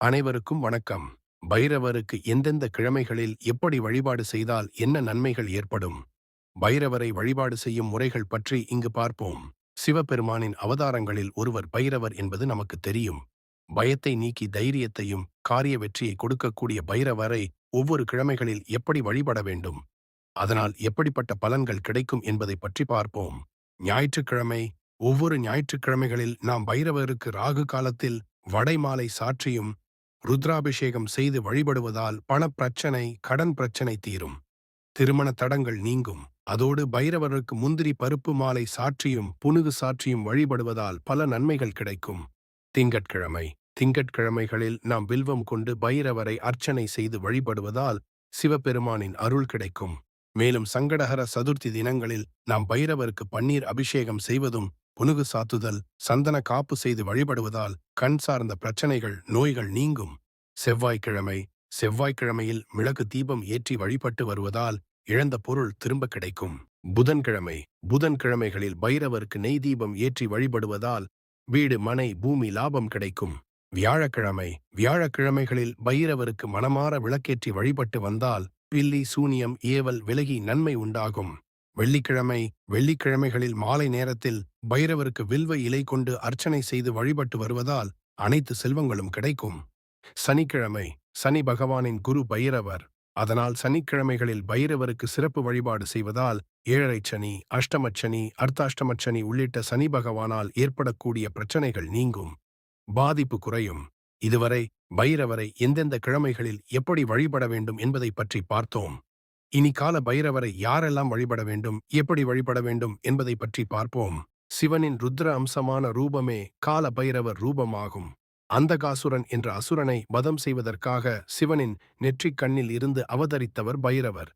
அனைவருக்கும் வணக்கம். பைரவருக்கு எந்தெந்த கிழமைகளில் எப்படி வழிபாடு செய்தால் என்ன நன்மைகள் ஏற்படும்? பைரவரை வழிபாடு செய்யும் முறைகள் பற்றி இங்கு பார்ப்போம். சிவபெருமானின் அவதாரங்களில் ஒருவர் பைரவர் என்பது நமக்கு தெரியும். பயத்தை நீக்கி தைரியத்தையும் காரிய வெற்றியை கொடுக்கக்கூடிய பைரவரை ஒவ்வொரு கிழமைகளில் எப்படி வழிபட வேண்டும்? அதனால் எப்படிப்பட்ட பலன்கள் கிடைக்கும் என்பதை பற்றி பார்ப்போம். ஞாயிற்றுக்கிழமை ஒவ்வொரு ஞாயிற்றுக்கிழமைகளில் நாம் பைரவருக்கு ராகு காலத்தில் வடைமாலை சாற்றியும் ருத்ராபிஷேகம் செய்து வழிபடுவதால் பணப்பிரச்சனை கடன் பிரச்சனை தீரும். திருமண தடங்கள் நீங்கும். அதோடு பைரவருக்கு முந்திரி பருப்பு மாலை சாற்றியும் புனுகு சாற்றியும் வழிபடுவதால் பல நன்மைகள் கிடைக்கும். திங்கட்கிழமை. திங்கட்கிழமைகளில் நாம் வில்வம் கொண்டு பைரவரை அர்ச்சனை செய்து வழிபடுவதால் சிவபெருமானின் அருள் கிடைக்கும். மேலும் சங்கடகர சதுர்த்தி தினங்களில் நாம் பைரவருக்கு பன்னீர் அபிஷேகம் செய்வதும் புனுகு சாத்துதல் சந்தன காப்பு செய்து வழிபடுவதால் கண் சார்ந்த பிரச்சனைகள் நோய்கள் நீங்கும். செவ்வாய்க்கிழமை செவ்வாய்க்கிழமையில் மிளகு தீபம் ஏற்றி வழிபட்டு வருவதால் இழந்த பொருள் திரும்ப கிடைக்கும். புதன்கிழமை புதன்கிழமைகளில் பைரவருக்கு நெய் தீபம் ஏற்றி வழிபடுவதால் வீடு மனை பூமி லாபம் கிடைக்கும். வியாழக்கிழமை வியாழக்கிழமைகளில் பைரவருக்கு மனமாற விளக்கேற்றி வழிபட்டு வந்தால் பில்லி சூனியம் ஏவல் விலகி நன்மை உண்டாகும். வெள்ளிக்கிழமை வெள்ளிக்கிழமைகளில் மாலை நேரத்தில் பைரவருக்கு வில்வ இலை கொண்டு அர்ச்சனை செய்து வழிபட்டு வருவதால் அனைத்து செல்வங்களும் கிடைக்கும். சனிக்கிழமை சனி பகவானின் குரு பைரவர். அதனால் சனிக்கிழமைகளில் பைரவருக்கு சிறப்பு வழிபாடு செய்வதால் ஏழரை சனி அஷ்டமச்சனி அர்த்தாஷ்டமச்சனி உள்ளிட்ட சனி பகவானால் ஏற்படக்கூடிய பிரச்சனைகள் நீங்கும். பாதிப்பு குறையும். இதுவரை பைரவரை எந்தெந்த கிழமைகளில் எப்படி வழிபட வேண்டும் என்பதை பற்றி பார்த்தோம். இனி கால பைரவரை யாரெல்லாம் வழிபட வேண்டும் எப்படி வழிபட வேண்டும் என்பதை பற்றி பார்ப்போம். சிவனின் ருத்ர அம்சமான ரூபமே கால பைரவர் ரூபமாகும். அந்தகாசுரன் என்ற அசுரனை வதம் செய்வதற்காக சிவனின் நெற்றிக் கண்ணில் இருந்து அவதரித்தவர் பைரவர்.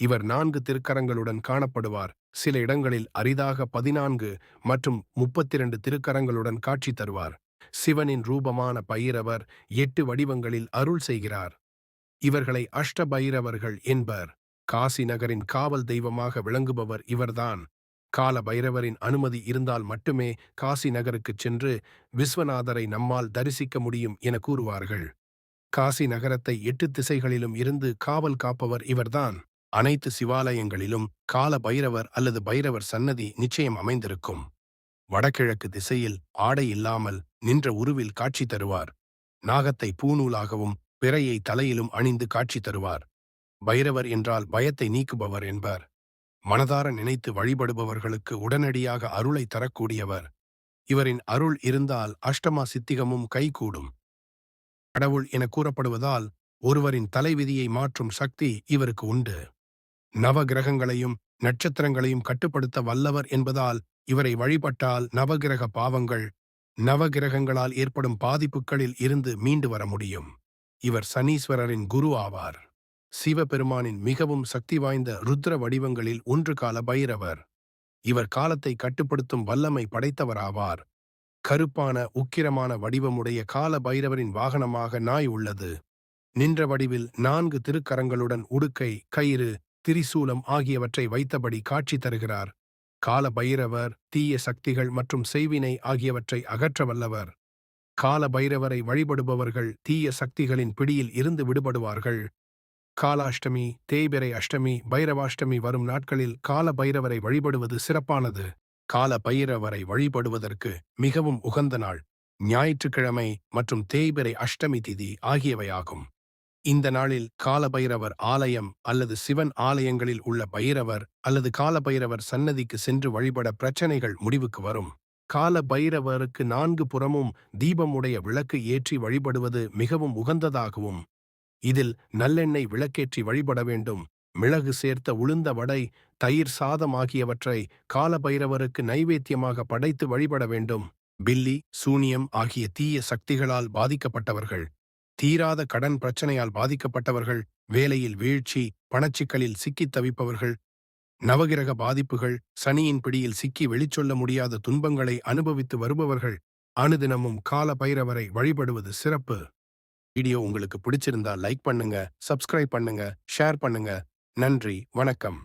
இவர் நான்கு திருக்கரங்களுடன் காணப்படுவார். சில இடங்களில் அரிதாக பதினான்கு மற்றும் முப்பத்திரண்டு திருக்கரங்களுடன் காட்சி தருவார். சிவனின் ரூபமான பைரவர் எட்டு வடிவங்களில் அருள் செய்கிறார். இவர்களை அஷ்ட பைரவர்கள் என்பர். காசி நகரின் காவல் தெய்வமாக விளங்குபவர் இவர்தான். கால பைரவரின் அனுமதி இருந்தால் மட்டுமே காசி நகருக்குச் சென்று விஸ்வநாதரை நம்மால் தரிசிக்க முடியும் என கூறுவார்கள். காசி நகரத்தை எட்டு திசைகளிலும் இருந்து காவல் காப்பவர் இவர்தான். அனைத்து சிவாலயங்களிலும் கால பைரவர் அல்லது பைரவர் சன்னதி நிச்சயம் அமைந்திருக்கும். வடகிழக்கு திசையில் ஆடை இல்லாமல் நின்ற உருவில் காட்சி தருவார். நாகத்தை பூநூலாகவும் பிறையை தலையிலும் அணிந்து காட்சி தருவார். பைரவர் என்றால் பயத்தை நீக்குபவர் என்பார். மனதார நினைத்து வழிபடுபவர்களுக்கு உடனடியாக அருளை தரக்கூடியவர். இவரின் அருள் இருந்தால் அஷ்டமா சித்திகமும் கைகூடும். கடவுள் என கூறப்படுவதால் ஒருவரின் தலைவிதியை மாற்றும் சக்தி இவருக்கு உண்டு. நவ கிரகங்களையும் நட்சத்திரங்களையும் கட்டுப்படுத்த வல்லவர் என்பதால் இவரை வழிபட்டால் நவகிரக பாவங்கள் நவகிரகங்களால் ஏற்படும் பாதிப்புகளில் இருந்து மீண்டு வர முடியும். இவர் சனீஸ்வரரின் குரு ஆவார். சிவபெருமானின் மிகவும் சக்தி வாய்ந்த ருத்ர வடிவங்களில் ஒன்று கால பைரவர். இவர் காலத்தை கட்டுப்படுத்தும் வல்லமை படைத்தவராவார். கருப்பான உக்கிரமான வடிவமுடைய கால பைரவரின் வாகனமாக நாய் உள்ளது. நின்ற வடிவில் நான்கு திருக்கரங்களுடன் உடுக்கை கயிறு திரிசூலம் ஆகியவற்றை வைத்தபடி காட்சி தருகிறார். கால பைரவர் தீய சக்திகள் மற்றும் செய்வினை ஆகியவற்றை அகற்ற வல்லவர். கால பைரவரை வழிபடுபவர்கள் தீய சக்திகளின் பிடியில் இருந்து விடுபடுவார்கள். காலாஷ்டமி தேய்பிரை அஷ்டமி பைரவாஷ்டமி வரும் நாட்களில் கால பைரவரை வழிபடுவது சிறப்பானது. கால பைரவரை வழிபடுவதற்கு மிகவும் உகந்த நாள். ஞாயிற்றுக்கிழமை மற்றும் தேய்பிரை அஷ்டமி திதி ஆகியவையாகும். இந்த நாளில் கால பைரவர் ஆலயம் அல்லது சிவன் ஆலயங்களில் உள்ள பைரவர் அல்லது கால பைரவர் சன்னதிக்கு சென்று வழிபட பிரச்சனைகள் முடிவுக்கு வரும். கால பைரவருக்கு நான்கு புறமும் தீபமுடைய விளக்கு ஏற்றி வழிபடுவது மிகவும் உகந்ததாகவும் இதில் நல்லெண்ணெய் விளக்கேற்றி வழிபட வேண்டும். மிளகு சேர்த்த உளுந்த வடை தயிர் சாதம் ஆகியவற்றை காலபைரவருக்கு நைவேத்தியமாக படைத்து வழிபட வேண்டும். பில்லி சூனியம் ஆகிய தீய சக்திகளால் பாதிக்கப்பட்டவர்கள். தீராத கடன் பிரச்சனையால் பாதிக்கப்பட்டவர்கள் வேலையில் வீழ்ச்சி பணச்சிக்கலில் சிக்கித் தவிப்பவர்கள். நவகிரக பாதிப்புகள் சனியின் பிடியில் சிக்கி வெளிச்சொல்ல முடியாத துன்பங்களை அனுபவித்து வருபவர்கள். அனுதினமும் கால பைரவரை வழிபடுவது சிறப்பு. வீடியோ உங்களுக்கு பிடிச்சிருந்தா லைக் பண்ணுங்க சப்ஸ்கிரைப் பண்ணுங்க ஷேர் பண்ணுங்க. நன்றி வணக்கம்.